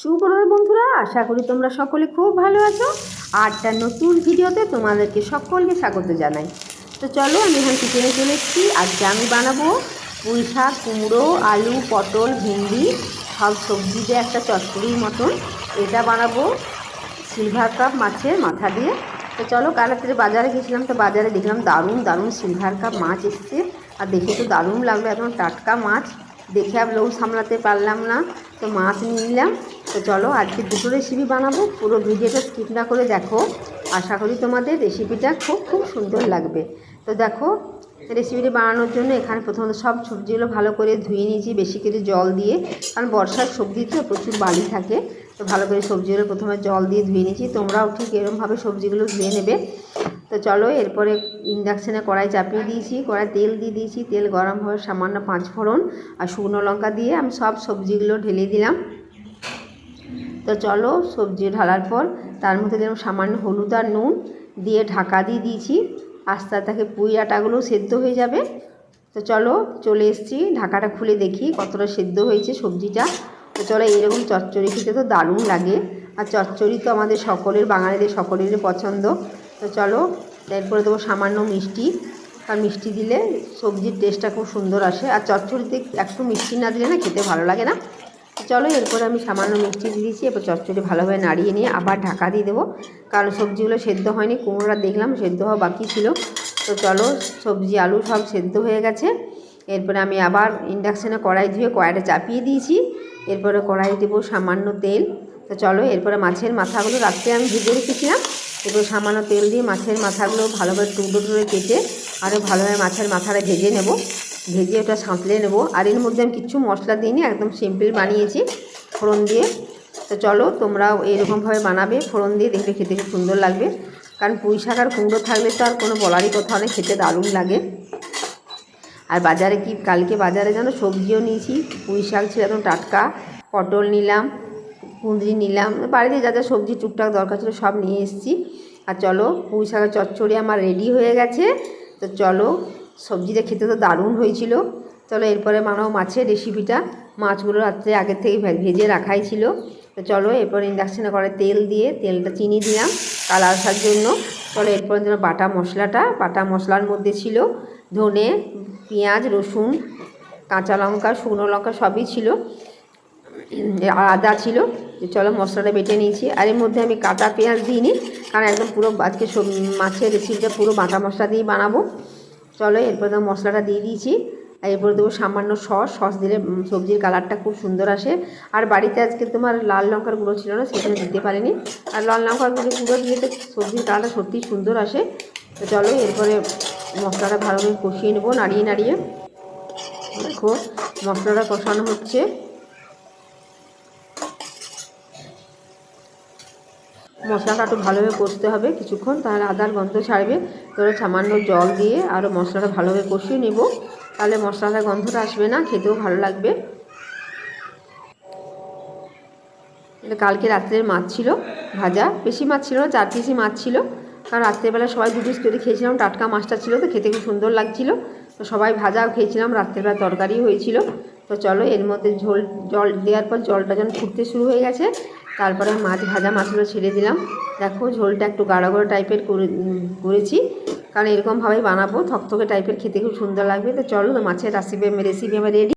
সুপ্রভাত বন্ধুরা, আশা করি তোমরা সকলে খুব ভালো আছো। আর তার নতুন ভিডিওতে তোমাদেরকে সকলকে স্বাগত জানাই। তো চলো, আমি এখানে কিচেনে চলে এসেছি আজকে আমি বানাবো পুঁই শাক, কুমড়ো, আলু, পটল, ভেন্ডি, সব সবজি দিয়ে একটা চচ্চড়ির মতন। এটা বানাবো সিলভার কাপ মাছের মাথা দিয়ে। তো চলো, কাল রাত্রে বাজারে গেছিলাম, তো বাজারে দেখলাম দারুণ দারুণ সিলভার কাপ মাছ এসছে। আর দেখে তো দারুণ লাগল, একদম টাটকা মাছ। দেখে আর লোভ সামলাতে পারলাম না। তো মাছ নিয়ে নিলাম। তো চলো আজকে দুটো রেসিপি বানাবো। পুরো ভিডিওটা স্কিপ না করে দেখো। আশা করি তোমাদের রেসিপিটা খুব খুব সুন্দর লাগবে। তো দেখো রেসিপিটি বানানোর জন্য এখানে প্রথমত সব সবজিগুলো ভালো করে ধুয়ে নিয়েছি, বেশি করে জল দিয়ে। কারণ বর্ষার সবজি তো প্রচুর বালি থাকে। তো ভালো করে সবজিগুলো প্রথমে জল দিয়ে ধুয়ে নিয়েছি। তোমরাও ঠিক এরমভাবে সবজিগুলো ধুয়ে নেবে। তো চলো, এরপরে ইন্ডাকশানে কড়াই চাপিয়ে দিয়েছি। কড়াই তেল দিয়ে দিয়েছি। তেল গরম হয়ে সামান্য পাঁচ ফোড়ন আর শুকনো লঙ্কা দিয়ে আমি সব সবজিগুলো ঢেলে দিলাম। তো চলো সবজি ঢালার পর তার মধ্যে দিলাম সামান্য হলুদ আর নুন দিয়ে ঢাকা দিয়ে দিয়েছি। আস্তে আস্তে পুঁই আটাগুলো সেদ্ধ হয়ে যাবে। তো চলো চলে এসেছি, ঢাকাটা খুলে দেখি কতটা সেদ্ধ হয়েছে সবজিটা। তো চলো এরকম চচ্চড়ি খেতে তো দারুণ লাগে। আর চচ্চড়ি তো আমাদের সকলের, বাঙালিদের সকলেরই পছন্দ। তো চলো এরপরে দেবো সামান্য মিষ্টি। আর মিষ্টি দিলে সবজির টেস্টটা খুব সুন্দর আসে। আর চচ্চড়িতে একটু মিষ্টি না দিলে না খেতে ভালো লাগে না। চলো এরপরে আমি সামান্য মিষ্টি দিয়ে দিয়েছি এরপর চচ্চড়ি ভালোভাবে নাড়িয়ে নিয়ে আবার ঢাকা দিয়ে দেবো। কারণ সবজিগুলো সেদ্ধ হয়নি, কুমড়োটা দেখলাম, সেদ্ধ হওয়া বাকি ছিল। তো চলো সবজি, আলু সব সেদ্ধ হয়ে গেছে। এরপরে আমি আবার ইন্ডাকশানে কড়াই ধুয়ে কড়াইটা চাপিয়ে দিয়েছি। এরপরে কড়াই দেবো সামান্য তেল। তো চলো এরপরে মাছের মাথাগুলো রাত্রে আমি ভেজে রেখেছিলাম। এরপর সামান্য তেল দিয়ে মাছের মাথাগুলো ভালোভাবে টুকরো টুকরো কেটে আরও ভালোভাবে মাছের মাথাটা ভেজে নেব। ভেজে ওটা সাঁতলে নেব। আর এর মধ্যে আমি কিচ্ছু মশলা দিইনি, একদম সিম্পল বানিয়েছি ফোড়ন দিয়ে। তো চলো তোমরাও এরকমভাবে বানাবে, ফোড়ন দিয়ে দেখবে খেতে খুব সুন্দর লাগবে। কারণ পুঁই শাক আর কুমড়ো থাকলে তো আর কোনো বলারই কথা নেই খেতে দারুণ লাগে। আর বাজারে কি, কালকে বাজারে যেন সবজিও নিয়েছি, পুঁই শাক ছিল একদম টাটকা, পটল নিলাম, কুঁদরি নিলাম, বাড়িতে যা যা সবজি টুকটাক দরকার ছিল সব নিয়ে এসেছি। আর চলো, পুঁই শাকের চচ্চড়ি আমার রেডি হয়ে গেছে। তো চলো সবজিটা খেতে তো দারুণ হয়েছিল। চলো এরপরে বানাবো মাছের রেসিপিটা মাছগুলো রাত্রে আগের থেকে ভেজে রাখাই ছিল। তো চলো এরপর ইন্ডাকশানে করে তেল দিয়ে, তেলটা চিনি দিলাম কালার আসার জন্য। চলো এরপর যেন বাটা মশলাটা, বাটা মশলার মধ্যে ছিল ধনে, পেঁয়াজ, রসুন, কাঁচা লঙ্কা, শুকনো লঙ্কা সবই ছিল। আর আদা ছিল। চলো মশলাটা বেটে নিয়েছি। আর এর মধ্যে আমি কাটা পেঁয়াজ দিইনি, কারণ একদম পুরো আজকে মাছের রেসিপিটা পুরো বাটা মশলা দিয়েই বানাবো। চলো, এরপর তো মশলাটা দিয়ে দিয়েছি। আর এরপর দেবো সামান্য সস। সস দিলে সবজির কালারটা খুব সুন্দর আসে। আর বাড়িতে আজকে তোমার লাল লঙ্কার গুঁড়ো ছিল না, সেখানে দিতে পারিনি। আর লাল লঙ্কার গুঁড়ো গুঁড়ো দিলে তো সবজির কালারটা সত্যিই সুন্দর আসে। তো চলো, এরপরে মশলাটা ভালোভাবে কষিয়ে নেব, নাড়িয়ে নাড়িয়ে। দেখো, মশলাটা কষানো হচ্ছে। মশলাটা একটু ভালোভাবে কষতে হবে কিছুক্ষণ, তাহলে আদার গন্ধ ছাড়বে। তাহলে সামান্য জল দিয়ে আরও মশলাটা ভালোভাবে কষিয়ে নেব। তাহলে মশলাটার গন্ধটা আসবে না, খেতেও ভালো লাগবে। কালকে রাত্রের মাছ ছিল, ভাজা। বেশি মাছ ছিল না, চার পিসি মাছ ছিল। কারণ রাত্রেবেলা সবাই দু পিস করে খেয়েছিলাম, টাটকা মাছটা ছিল তো, খেতে খুব সুন্দর লাগছিল। তো সবাই ভাজাও খেয়েছিলাম, রাত্রেবেলা তরকারি হয়েছিল। তো চলো এর মধ্যে ঝোল, জল দেওয়ার পর জলটা যখন ফুটতে শুরু হয়ে গেছে। তারপরে মাছ, ভাজা মাছগুলো ছেড়ে দিলাম। দেখো ঝোলটা একটু গাঢ় গাঢ় টাইপের করে করেছি। কারণ এরকমভাবেই বানাবো। থকথকে টাইপের খেতে খুব সুন্দর লাগবে। তো চলো মাছের রেসিপি রেসিপি আমার রেডি